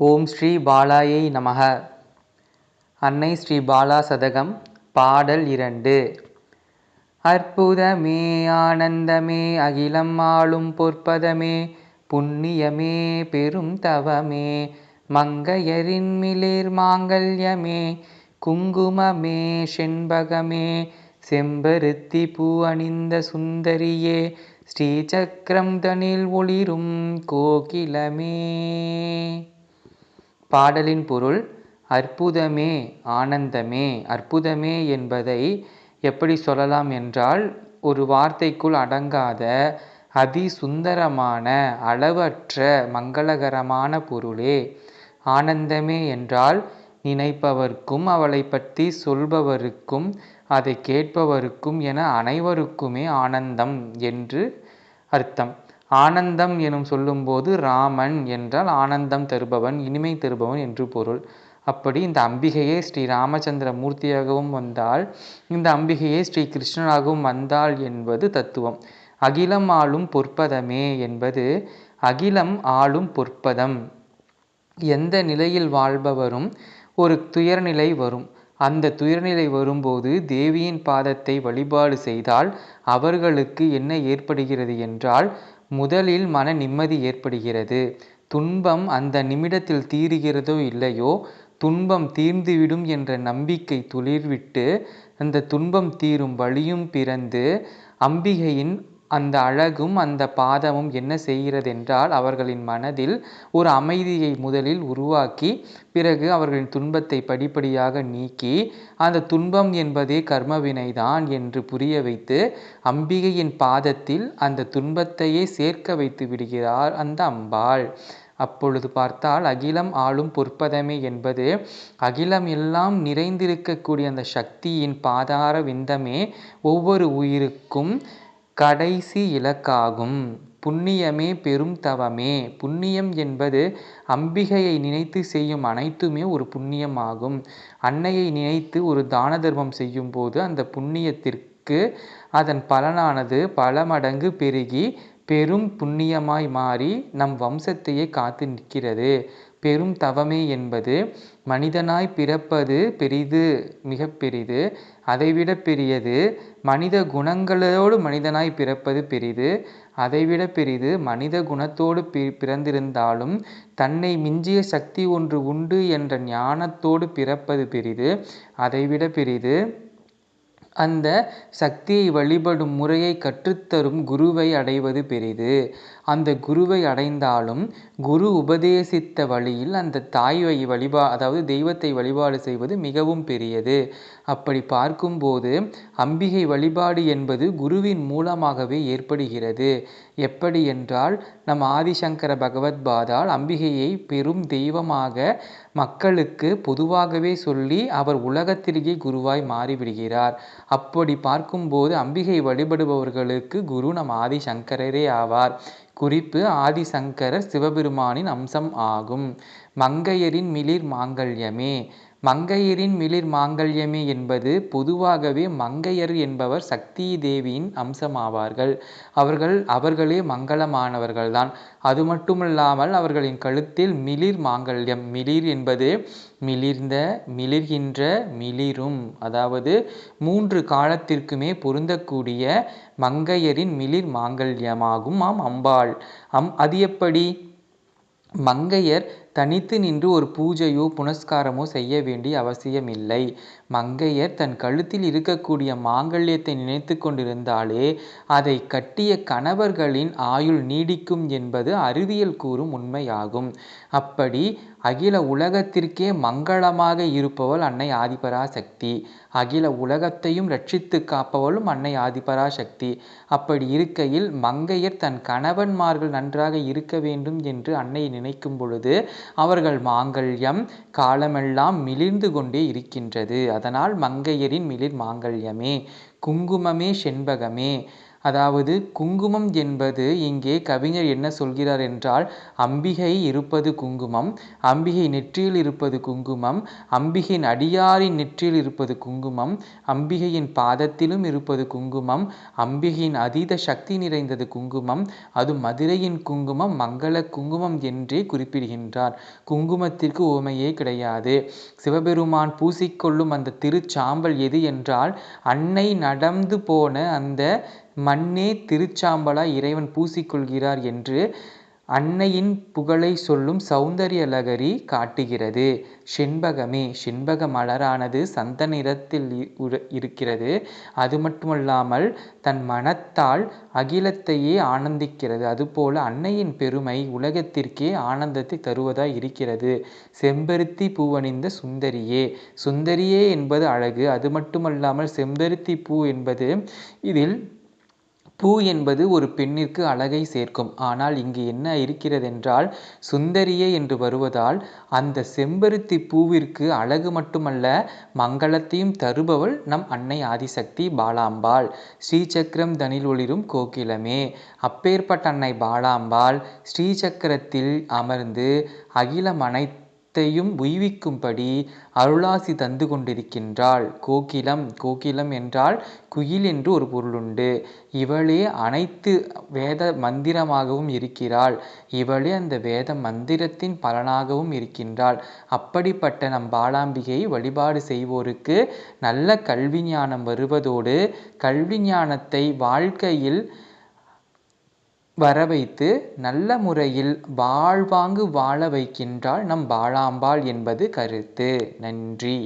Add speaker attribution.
Speaker 1: ஓம் ஸ்ரீ பாலாயை நமக. அன்னை ஸ்ரீ பாலா சதகம் பாடல் இரண்டு. அற்புதமே ஆனந்தமே அகிலம் ஆளும் பொற்பதமே புண்ணியமே பெரும் தவமே மங்கையரின் மிளிர் மாங்கல்யமே குங்குமமே செண்பகமே செம்பருத்தி பூ அணிந்த சுந்தரியே ஸ்ரீசக்கரம் தனில் ஒளிரும் கோகிலமே. பாடலின் பொருள் அற்புதமே ஆனந்தமே அற்புதமே என்பதை எப்படி சொல்லலாம் என்றால் ஒரு வார்த்தைக்குள் அடங்காத அதி சுந்தரமான அளவற்ற மங்களகரமான பொருளே. ஆனந்தமே என்றால் நினைப்பவர்க்கும் அவளை பற்றி சொல்பவருக்கும் அதை கேட்பவருக்கும் என அனைவருக்குமே ஆனந்தம் என்று அர்த்தம். ஆனந்தம் எனும் சொல்லும்போது ராமன் என்றால் ஆனந்தம் தருபவன் இனிமை தருபவன் என்று பொருள். அப்படி இந்த அம்பிகையே ஸ்ரீ ராமச்சந்திர மூர்த்தியாகவும் வந்தால் இந்த அம்பிகையே ஸ்ரீ கிருஷ்ணனாகவும் வந்தாள் என்பது தத்துவம். அகிலம் ஆளும் பொற்பதமே என்பது அகிலம் ஆளும் பொற்பதம். எந்த நிலையில் வாழ்பவரும் ஒரு துயர்நிலை வரும். அந்த துயர்நிலை வரும்போது தேவியின் பாதத்தை வழிபாடு செய்தால் அவர்களுக்கு என்ன ஏற்படுகிறது என்றால் முதலில் மன நிம்மதி ஏற்படுகிறது. துன்பம் அந்த நிமிடத்தில் தீருகிறதோ இல்லையோ? துன்பம் தீர்ந்துவிடும் என்ற நம்பிக்கை துளிர்விட்டு அந்த துன்பம் தீரும் வழியும் பிறந்து அம்பிகையின் அந்த அழகும் அந்த பாதமும் என்ன செய்கிறது என்றால் அவர்களின் மனதில் ஒரு அமைதியை முதலில் உருவாக்கி பிறகு அவர்களின் துன்பத்தை படிப்படியாக நீக்கி அந்த துன்பம் என்பதே கர்மவினைதான் என்று புரிய வைத்து அம்பிகையின் பாதத்தில் அந்த துன்பத்தையே சேர்க்க வைத்து விடுகிறார் அந்த அம்பாள். அப்பொழுது பார்த்தால் அகிலம் ஆளும் பொற்பதமே என்பது அகிலம் எல்லாம் நிறைந்திருக்கக்கூடிய அந்த சக்தியின் பாதார விந்தமே ஒவ்வொரு உயிருக்கும் கடைசி இலக்காகும். புண்ணியமே பெரும் தவமே. புண்ணியம் என்பது அம்பிகையை நினைத்து செய்யும் அனைத்துமே ஒரு புண்ணியம் ஆகும் அன்னையை நினைத்து ஒரு தான தர்மம் செய்யும் போது அந்த புண்ணியத்திற்கு அதன் பலனானது பல மடங்கு பெருகி பெரும் புண்ணியமாய் மாறி நம் வம்சத்தையே காத்து நிற்கிறது. பெரும் தவமே என்பது மனிதனாய் பிறப்பது பெரிது மிக பெரிது. அதைவிட பெரியது மனித குணங்களோடு மனிதனாய் பிறப்பது பெரிது. அதைவிட பெரிது மனித குணத்தோடு பி பிறந்திருந்தாலும் தன்னை மிஞ்சிய சக்தி ஒன்று உண்டு என்ற ஞானத்தோடு பிறப்பது பெரிது. அதைவிட பெரிது அந்த சக்தியை வழிபடும் முறையை கற்றுத்தரும் குருவை அடைவது பெரிது. அந்த குருவை அடைந்தாலும் குரு உபதேசித்த வழியில் அந்த தாயை வழிபா அதாவது தெய்வத்தை வழிபாடு செய்வது மிகவும் பெரியது. அப்படி பார்க்கும்போது அம்பிகை வழிபாடு என்பது குருவின் மூலமாகவே ஏற்படுகிறது. எப்படி என்றால் நம் ஆதிசங்கர பகவத் பாதால் அம்பிகையை பெரும் தெய்வமாக மக்களுக்கு பொதுவாகவே சொல்லி அவர் உலகத்திலேயே குருவாய் மாறிவிடுகிறார். அப்படி பார்க்கும்போது அம்பிகை வழிபடுபவர்களுக்கு குரு நம் ஆதிசங்கரரே ஆவார். குறிப்பு ஆதிசங்கரர் சிவபெருமானின் அம்சம் ஆகும். மங்கையரின் மிளிர் மாங்கல்யமே. மங்கையரின் மிளிர் மாங்கல்யமே என்பது பொதுவாகவே மங்கையர் என்பவர் சக்தி தேவியின் அம்சமாவார்கள். அவர்கள் அவர்களே மங்களமானவர்கள்தான். அது மட்டுமல்லாமல் அவர்களின் கழுத்தில் மிளிர் மாங்கல்யம். மிளிர் என்பது மிளிர்ந்த மிளிர்கின்ற மிளிரும். அதாவது மூன்று காலத்திற்குமே பொருந்தக்கூடிய மங்கையரின் மிளிர் மாங்கல்யமாகும். ஆம் அம்பாள். அம் அது எப்படி? மங்கையர் தனித்து நின்று ஒரு பூஜையோ புனஸ்காரமோ செய்ய வேண்டிய அவசியமில்லை. மங்கையர் தன் கழுத்தில் இருக்கக்கூடிய மாங்கல்யத்தை நினைத்து கொண்டிருந்தாலே அதை கட்டிய கணவர்களின் ஆயுள் நீடிக்கும் என்பது அறிவியல் கூறும் உண்மையாகும். அப்படி அகில உலகத்திற்கே மங்களமாக இருப்பவள் அன்னை ஆதிபராசக்தி. அகில உலகத்தையும் ரட்சித்து காப்பவளும் அன்னை ஆதிபராசக்தி. அப்படி இருக்கையில் மங்கையர் தன் கணவன்மார்கள் நன்றாக இருக்க வேண்டும் என்று அன்னை நினைக்கும் பொழுது அவர்கள் மாங்கல்யம் காலமெல்லாம் மிளிர்ந்து கொண்டே இருக்கின்றது. அதனால் மங்கையரின் மிளிர் மாங்கல்யமே. குங்குமமே செண்பகமே. அதாவது குங்குமம் என்பது இங்கே கவிஞர் என்ன சொல்கிறார் என்றால் அம்பிகை இருப்பது குங்குமம் அம்பிகை நெற்றியில் இருப்பது குங்குமம் அம்பிகையின் அடியாரின் நெற்றியில் இருப்பது குங்குமம் அம்பிகையின் பாதத்திலும் இருப்பது குங்குமம் அம்பிகையின் அதீத சக்தி நிறைந்தது குங்குமம் அது மதுரையின் குங்குமம் மங்கள குங்குமம் என்றே குறிப்பிடுகின்றார். குங்குமத்திற்கு உவமையே கிடையாது. சிவபெருமான் பூசிக்கொள்ளும் அந்த திருச்சாம்பல் எது என்றால் அன்னை நடந்து போன அந்த மண்ணே திருச்சாம்பலாய் இறைவன் பூசிக்கொள்கிறார் என்று அன்னையின் புகழை சொல்லும் சௌந்தரிய லகரி காட்டுகிறது. செண்பகமே செண்பக மலரானது சந்த நிறத்தில் இருக்கிறது. அது மட்டுமல்லாமல் தன் மனத்தால் அகிலத்தையே ஆனந்திக்கிறது. அதுபோல அன்னையின் பெருமை உலகத்திற்கே ஆனந்தத்தை தருவதாய் இருக்கிறது. செம்பருத்தி பூவணிந்த சுந்தரியே சுந்தரியே என்பது அழகு. அது மட்டுமல்லாமல் செம்பருத்தி பூ என்பது இதில் பூ என்பது ஒரு பெண்ணிற்கு அழகை சேர்க்கும். ஆனால் இங்கு என்ன இருக்கிறதென்றால் சுந்தரியே என்று வருவதால் அந்த செம்பருத்தி பூவிற்கு அழகு மட்டுமல்ல மங்களத்தையும் தருபவள் நம் அன்னை ஆதிசக்தி பாலாம்பாள். ஸ்ரீசக்கரம் தனில் ஒளிரும் கோகிலமே. அப்பேற்பட்ட அன்னை பாலாம்பாள் ஸ்ரீசக்கரத்தில் அமர்ந்து அகிலம் அனைத்தையும் உய்விக்கும்படி அருளாசி தந்து கொண்டிருக்கின்றாள். கோகிலம் கோகிலம் என்றால் குயில் என்று ஒரு பொருளுண்டு இவளே அனைத்து வேத மந்திரமாகவும் இருக்கிறாள். இவளே அந்த வேத மந்திரத்தின் பலனாகவும் இருக்கின்றாள். அப்படிப்பட்ட நம் பாலாம்பிகையை வழிபாடு செய்வோருக்கு நல்ல கல்வி ஞானம் வருவதோடு கல்வி ஞானத்தை வாழ்க்கையில் வர வைத்து நல்ல முறையில் வாழ்வாங்கு வாழ வைக்கின்றாள் நம் பாலாம்பாள் என்பது கருத்து. நன்றி.